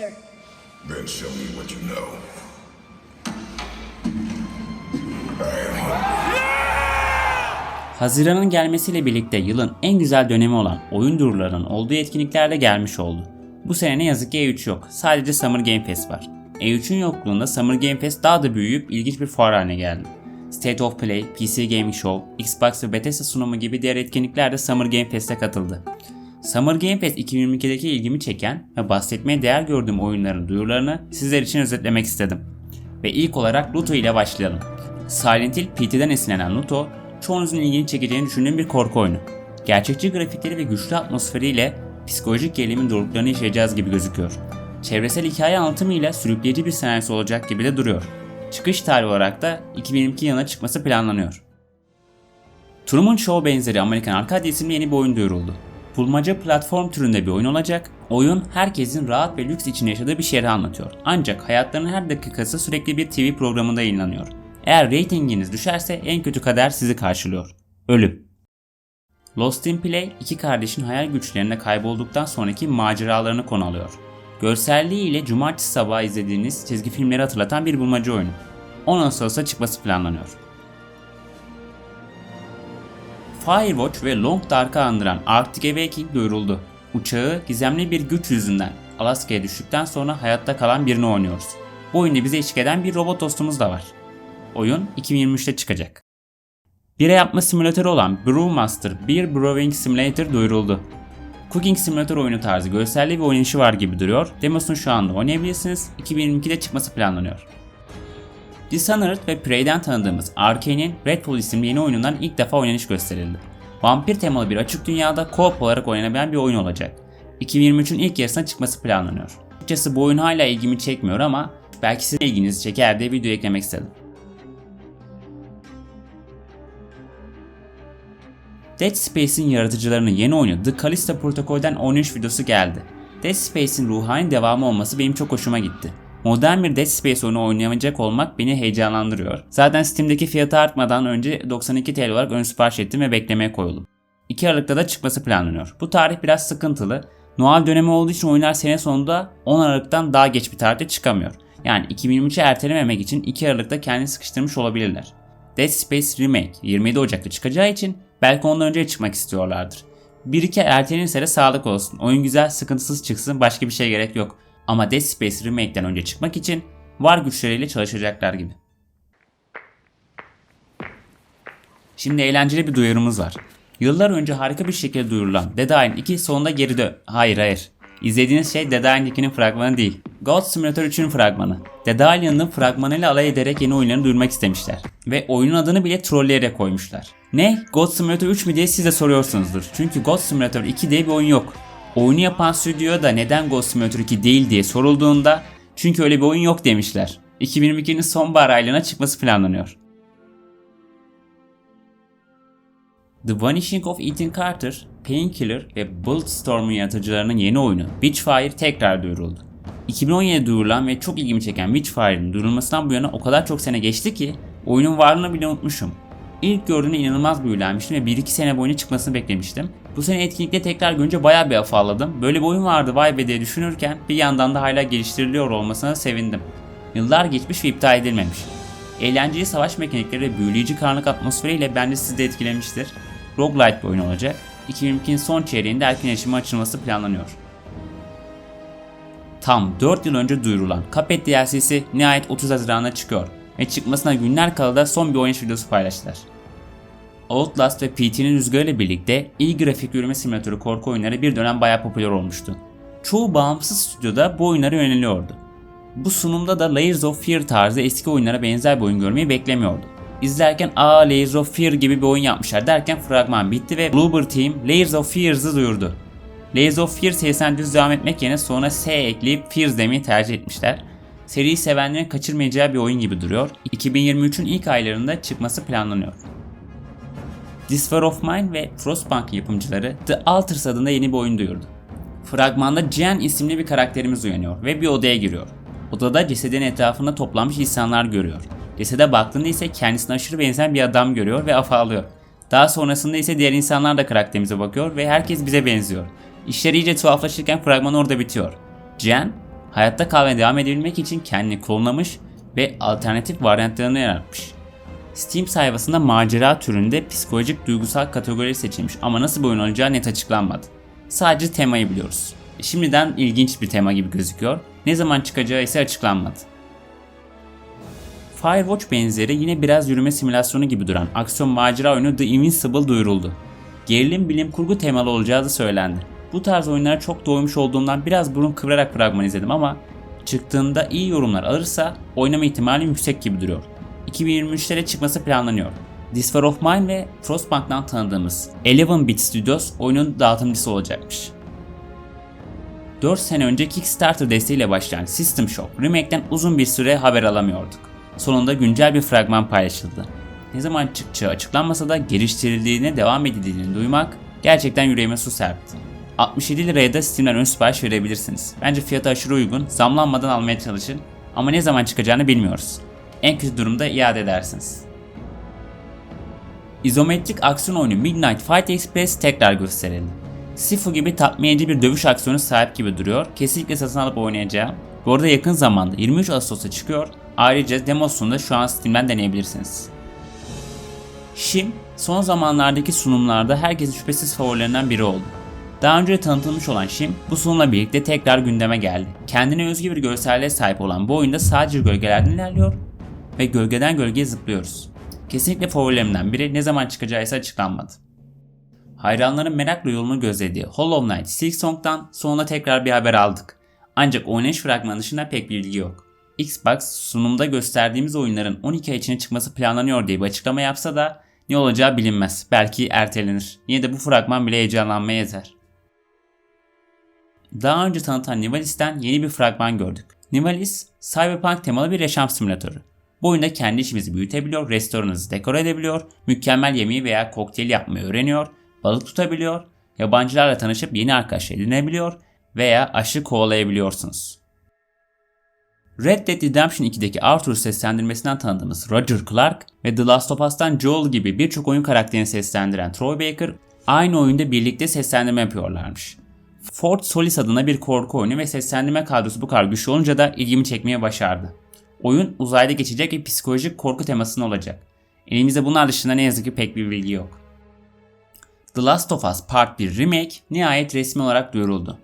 sir. Then show me what you know. I am Hunt. Haziran'ın gelmesiyle birlikte yılın en güzel dönemi olan oyun duyurularının olduğu etkinlikler de gelmiş oldu. Bu sene ne yazık ki E3 yok. Sadece Summer Game Fest var. E3'ün yokluğunda Summer Game Fest daha da büyüyüp ilginç bir fuar haline geldi. State of Play, PC Gaming Show, Xbox ve Bethesda sunumu gibi diğer etkinlikler de Summer Game Fest'e katıldı. Summer Game Fest 2022'deki ilgimi çeken ve bahsetmeye değer gördüğüm oyunların duyurularını sizler için özetlemek istedim. Ve ilk olarak Luto ile başlayalım. Silent Hill PT'den esinlenen Luto, çoğunuzun ilgini çekeceğini düşündüğüm bir korku oyunu. Gerçekçi grafikleri ve güçlü atmosferiyle psikolojik gerilimin doruklarını yaşayacağız gibi gözüküyor. Çevresel hikaye anlatımıyla sürükleyici bir senaryosu olacak gibi de duruyor. Çıkış tarihi olarak da 2022 yılına çıkması planlanıyor. Truman Show benzeri Amerikan Arcade isimli yeni bir oyun duyuruldu. Bulmaca platform türünde bir oyun olacak. Oyun herkesin rahat ve lüks içinde yaşadığı bir şehri anlatıyor. Ancak hayatlarının her dakikası sürekli bir TV programında yayınlanıyor. Eğer reytinginiz düşerse en kötü kader sizi karşılıyor. Ölüm. Lost in Play iki kardeşin hayal güçlerinde kaybolduktan sonraki maceralarını konu alıyor. Görselliği ile cumartesi sabahı izlediğiniz çizgi filmleri hatırlatan bir bulmaca oyunu. 10 Ağustos'ta çıkması planlanıyor. Firewatch ve Long Dark'ı andıran Arctic Awakening duyuruldu. Uçağı gizemli bir güç yüzünden Alaska'ya düştükten sonra hayatta kalan birini oynuyoruz. Bu oyunda bize eşlik eden bir robot dostumuz da var. Oyun 2023'te çıkacak. Bira yapma simülatörü olan Brewmaster Beer Brewing Simulator duyuruldu. Cooking Simulator oyunu tarzı görselliği ve oynanışı var gibi duruyor. Demosunu şu anda oynayabilirsiniz. 2022'de çıkması planlanıyor. Dishonored ve Prey'den tanıdığımız Arkane'in Redfall isimli yeni oyunundan ilk defa oynanış gösterildi. Vampir temalı bir açık dünyada co-op olarak oynanabilen bir oyun olacak. 2023'ün ilk yarısına çıkması planlanıyor. Açıkçası bu oyun hala ilgimi çekmiyor ama belki sizin ilginizi çeker diye video eklemek istedim. Dead Space'in yaratıcılarının yeni oyunu The Callisto Protocol'den oynanış videosu geldi. Dead Space'in ruhani devamı olması benim çok hoşuma gitti. Modern bir Dead Space oyunu oynayamayacak olmak beni heyecanlandırıyor. Zaten Steam'deki fiyatı artmadan önce 92 TL olarak ön sipariş ettim ve beklemeye koyuldum. 2 Aralık'ta da çıkması planlanıyor. Bu tarih biraz sıkıntılı. Noel dönemi olduğu için oyunlar sene sonunda 10 Aralık'tan daha geç bir tarihte çıkamıyor. Yani 2023'e ertelememek için 2 Aralık'ta kendini sıkıştırmış olabilirler. Dead Space Remake 27 Ocak'ta çıkacağı için belki ondan önce çıkmak istiyorlardır. Bir iki ertelenirse de sağlık olsun. Oyun güzel, sıkıntısız çıksın, başka bir şey gerek yok. Ama Dead Space Remake'den önce çıkmak için var güçleriyle çalışacaklar gibi. Şimdi eğlenceli bir duyurumuz var. Yıllar önce harika bir şekilde duyurulan Dead Island 2 sonunda geri dö... Hayır hayır. İzlediğiniz şey Dead Island 2'nin fragmanı değil. God Simulator 3'ün fragmanı. Dead Island'ın fragmanıyla alay ederek yeni oyunlarını duyurmak istemişler. Ve oyunun adını bile trolleyerek koymuşlar. Ne? God Simulator 3 mü diye siz de soruyorsunuzdur. Çünkü God Simulator 2 diye bir oyun yok. Oyunu yapan stüdyo da neden God Simulator 2 değil diye sorulduğunda çünkü öyle bir oyun yok demişler. 2022'nin sonbahar aylarına çıkması planlanıyor. The Vanishing of Ethan Carter, Painkiller ve Bulletstorm'un yaratıcılarının yeni oyunu Witchfire tekrar duyuruldu. 2017 duyurulan ve çok ilgimi çeken Witchfire'ın duyurulmasından bu yana o kadar çok sene geçti ki oyunun varlığını bile unutmuşum. İlk gördüğümde inanılmaz büyülenmiştim ve 1-2 sene boyunca çıkmasını beklemiştim. Bu sene etkinlikte tekrar görünce bayağı bir afalladım. Böyle bir oyun vardı vay be diye düşünürken bir yandan da hala geliştiriliyor olmasına sevindim. Yıllar geçmiş ve iptal edilmemiş. Eğlenceli savaş mekanikleri ve büyüleyici karanlık atmosferiyle bence sizi de etkilemiştir. Roguelite bir oyun olacak. 2022'nin son çeyreğinde erken erişime açılması planlanıyor. Tam 4 yıl önce duyurulan Cuphead DLC'si nihayet 30 Haziran'da çıkıyor ve çıkmasına günler kala da son bir oynayış videosu paylaştılar. Outlast ve PT'nin rüzgarıyla birlikte iyi grafik yürüme simülatörü korku oyunları bir dönem bayağı popüler olmuştu. Çoğu bağımsız stüdyoda bu oyunlara yöneliyordu. Bu sunumda da Layers of Fear tarzı eski oyunlara benzer bir oyun görmeyi beklemiyordu. İzlerken aa Layers of Fear gibi bir oyun yapmışlar derken fragman bitti ve Bloober Team Layers of Fears'ı duyurdu. Layers of Fear serisinden düz devam etmek yerine sonra S ekleyip Fears demeyi tercih etmişler. Seriyi sevenlerin kaçırmayacağı bir oyun gibi duruyor. 2023'ün ilk aylarında çıkması planlanıyor. This War of Mine ve Frostpunk yapımcıları The Alters adında yeni bir oyun duyurdu. Fragmanda Jen isimli bir karakterimiz uyanıyor ve bir odaya giriyor. Odada cesedin etrafında toplanmış insanlar görüyor. Cesede baktığında ise kendisine aşırı benzeyen bir adam görüyor ve afallıyor. Daha sonrasında ise diğer insanlar da karakterimize bakıyor ve herkes bize benziyor. İşler iyice tuhaflaşırken fragman orada bitiyor. Jen, Hayatta kalmaya devam edebilmek için kendini klonlamış ve alternatif varyantlarını yaratmış. Steam sayfasında macera türünde psikolojik duygusal kategori seçilmiş ama nasıl bir oyun olacağı net açıklanmadı. Sadece temayı biliyoruz. Şimdiden ilginç bir tema gibi gözüküyor. Ne zaman çıkacağı ise açıklanmadı. Firewatch benzeri yine biraz yürüme simülasyonu gibi duran aksiyon macera oyunu The Invincible duyuruldu. Gerilim bilim kurgu temalı olacağı da söylendi. Bu tarz oyunlara çok doymuş olduğumdan biraz burun kıvırarak fragman izledim ama çıktığında iyi yorumlar alırsa oynama ihtimali yüksek gibi duruyor. 2023'lere çıkması planlanıyor. This War of Mine ve Frostbank'tan tanıdığımız 11-bit Studios oyunun dağıtımcısı olacakmış. 4 sene önce Kickstarter desteğiyle başlayan System Shock Remake'den uzun bir süre haber alamıyorduk. Sonunda güncel bir fragman paylaşıldı. Ne zaman çıkacağı açıklanmasa da geliştirildiğine devam edildiğini duymak gerçekten yüreğime su serpti. 67 liraya da Steam'den ön sipariş verebilirsiniz. Bence fiyatı aşırı uygun, zamlanmadan almaya çalışın ama ne zaman çıkacağını bilmiyoruz. En kötü durumda iade edersiniz. İzometrik aksiyon oyunu Midnight Fight Express tekrar gösterildi. Sifu gibi tatmin bir dövüş aksiyonu sahip gibi duruyor. Kesinlikle satın alıp oynayacağım. Bu arada yakın zamanda 23 Ağustos'ta çıkıyor. Ayrıca demosunu da şu an Steam'den deneyebilirsiniz. Shim, son zamanlardaki sunumlarda herkesin şüphesiz favorilerinden biri oldu. Daha önce tanıtılmış olan Shim, bu sunumla birlikte tekrar gündeme geldi. Kendine özgü bir görselliğe sahip olan bu oyunda sadece gölgelerden ilerliyor ve gölgeden gölgeye zıplıyoruz. Kesinlikle favorilerimden biri ne zaman çıkacağı ise açıklanmadı. Hayranların merakla yolunu gözlediği Hollow Knight Silksong'dan sonunda tekrar bir haber aldık. Ancak oynayış fragmanı dışında pek bilgi yok. Xbox sunumda gösterdiğimiz oyunların 12 ay içine çıkması planlanıyor diye bir açıklama yapsa da ne olacağı bilinmez. Belki ertelenir. Yine de bu fragman bile heyecanlanmaya yeter. Daha önce tanıtan Nivalis'ten yeni bir fragman gördük. Nivalis, Cyberpunk temalı bir yaşam simülatörü. Bu oyunda kendi işimizi büyütebiliyor, restoranınızı dekor edebiliyor, mükemmel yemeği veya kokteyl yapmayı öğreniyor, balık tutabiliyor, yabancılarla tanışıp yeni arkadaş edinebiliyor veya aşı kovalayabiliyorsunuz. Red Dead Redemption 2'deki Arthur seslendirmesinden tanıdığımız Roger Clark ve The Last of Us'tan Joel gibi birçok oyun karakterini seslendiren Troy Baker aynı oyunda birlikte seslendirme yapıyorlarmış. Fort Solis adına bir korku oyunu ve seslendirme kadrosu bu kadar güçlü olunca da ilgimi çekmeye başardı. Oyun uzayda geçecek ve psikolojik korku temasında olacak. Elimizde bunlar dışında ne yazık ki pek bir bilgi yok. The Last of Us Part 1 Remake nihayet resmi olarak duyuruldu.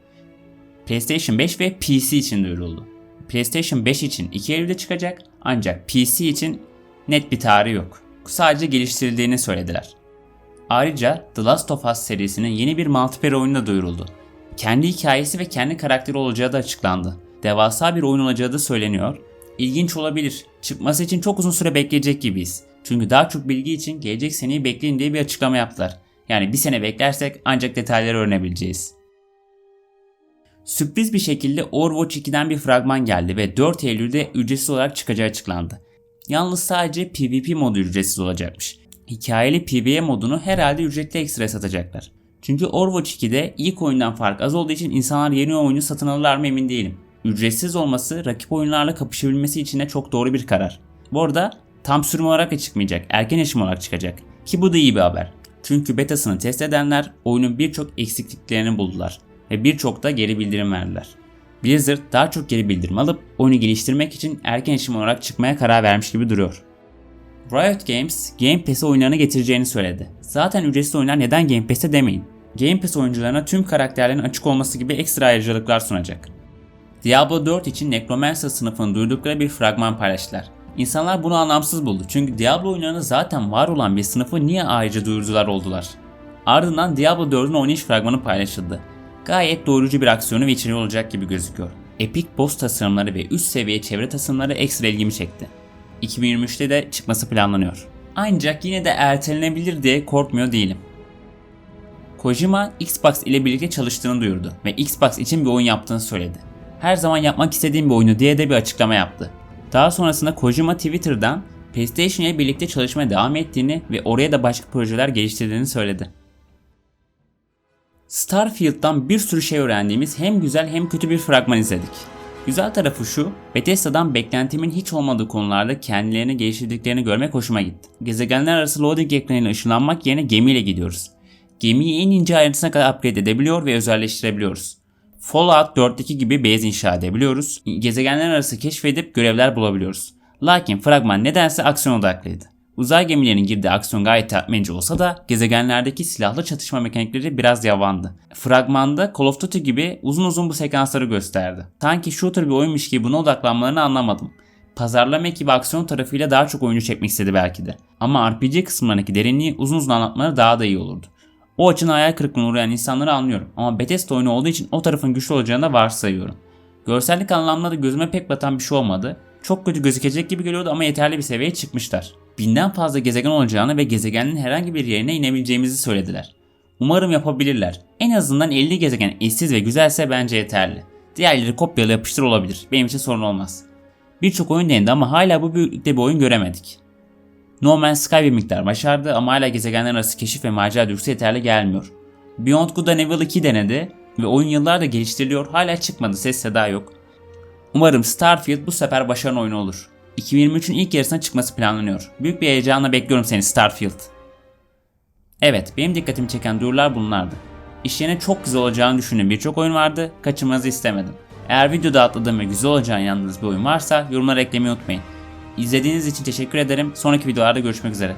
PlayStation 5 ve PC için duyuruldu. PlayStation 5 için 2 Eylül'de çıkacak ancak PC için net bir tarih yok. Sadece geliştirildiğini söylediler. Ayrıca The Last of Us serisinin yeni bir multiplayer oyunu da duyuruldu. Kendi hikayesi ve kendi karakteri olacağı da açıklandı. Devasa bir oyun olacağı da söyleniyor. İlginç olabilir. Çıkması için çok uzun süre bekleyecek gibiyiz. Çünkü daha çok bilgi için gelecek seneyi bekleyin diye bir açıklama yaptılar. Yani bir sene beklersek ancak detayları öğrenebileceğiz. Sürpriz bir şekilde Overwatch 2'den bir fragman geldi ve 4 Eylül'de ücretsiz olarak çıkacağı açıklandı. Yalnız sadece PvP modu ücretsiz olacakmış. Hikayeli PvE modunu herhalde ücretli ekstra satacaklar. Çünkü Overwatch 2'de ilk oyundan fark az olduğu için insanlar yeni oyunu satın alırlar mı emin değilim. Ücretsiz olması rakip oyunlarla kapışabilmesi için de çok doğru bir karar. Bu arada tam sürüm olarak da çıkmayacak, erken erişim olarak çıkacak. Ki bu da iyi bir haber. Çünkü betasını test edenler oyunun birçok eksikliklerini buldular ve birçok da geri bildirim verdiler. Blizzard daha çok geri bildirim alıp oyunu geliştirmek için erken erişim olarak çıkmaya karar vermiş gibi duruyor. Riot Games Game Pass'e oyunlarını getireceğini söyledi. Zaten ücretsiz oyunlar neden Game Pass'e demeyin. Game Pass oyuncularına tüm karakterlerin açık olması gibi ekstra ayrıcalıklar sunacak. Diablo 4 için Necromancer sınıfını duydukları bir fragman paylaştılar. İnsanlar bunu anlamsız buldu çünkü Diablo oyunlarında zaten var olan bir sınıfı niye ayrıca duyurucular oldular? Ardından Diablo 4'ün oynayış fragmanı paylaşıldı. Gayet doyurucu bir aksiyonu ve içeriği olacak gibi gözüküyor. Epic boss tasarımları ve üst seviye çevre tasarımları ekstra ilgimi çekti. 2023'te de çıkması planlanıyor. Ancak yine de ertelenebilir diye korkmuyor değilim. Kojima Xbox ile birlikte çalıştığını duyurdu ve Xbox için bir oyun yaptığını söyledi. Her zaman yapmak istediğim bir oyunu diye de bir açıklama yaptı. Daha sonrasında Kojima Twitter'dan PlayStation ile birlikte çalışmaya devam ettiğini ve oraya da başka projeler geliştirdiğini söyledi. Starfield'dan bir sürü şey öğrendiğimiz hem güzel hem kötü bir fragman izledik. Güzel tarafı şu, Bethesda'dan beklentimin hiç olmadığı konularda kendilerini geliştirdiklerini görmek hoşuma gitti. Gezegenler arası loading ekranıyla ışınlanmak yerine gemiyle gidiyoruz. Gemiyi en ince ayrıntısına kadar upgrade edebiliyor ve özelleştirebiliyoruz. Fallout 4'teki gibi base inşa edebiliyoruz. Gezegenler arası keşfedip görevler bulabiliyoruz. Lakin fragman nedense aksiyon odaklıydı. Uzay gemilerinin girdiği aksiyon gayet tatmin olsa da gezegenlerdeki silahlı çatışma mekanikleri biraz yavandı. Fragmanda Call of Duty gibi uzun uzun bu sekansları gösterdi. Sanki shooter bir oyunmuş gibi buna odaklanmalarını anlamadım. Pazarlama ekibi aksiyon tarafıyla daha çok oyuncu çekmek istedi belki de. Ama RPG kısımlarındaki derinliği uzun uzun anlatmaları daha da iyi olurdu. O açın hayal kırıklığına uğrayan insanları anlıyorum ama Bethesda oyunu olduğu için o tarafın güçlü olacağını da varsayıyorum. Görsellik anlamda da gözüme pek batan bir şey olmadı. Çok kötü gözükecek gibi geliyordu ama yeterli bir seviyeye çıkmışlar. Binden fazla gezegen olacağını ve gezegenin herhangi bir yerine inebileceğimizi söylediler. Umarım yapabilirler. En azından 50 gezegen eşsiz ve güzelse bence yeterli. Diğerleri kopyala yapıştır olabilir. Benim için sorun olmaz. Birçok oyun denendi ama hala bu büyüklükte bir oyun göremedik. No Man's Sky bir miktar başardı ama hala gezegenler arası keşif ve macera duygusu yeterli gelmiyor. Beyond Good'a Level 2 denedi ve oyun yıllardır geliştiriliyor hala çıkmadı ses seda yok. Umarım Starfield bu sefer başarılı oyunu olur. 2023'ün ilk yarısına çıkması planlanıyor. Büyük bir heyecanla bekliyorum seni Starfield. Evet, benim dikkatimi çeken duyurular bunlardı. İş yerine çok güzel olacağını düşündüğüm birçok oyun vardı, kaçırmanızı istemedim. Eğer videoda atladığım ve güzel olacağını inandığınız bir oyun varsa yorumlara eklemeyi unutmayın. İzlediğiniz için teşekkür ederim. Sonraki videolarda görüşmek üzere.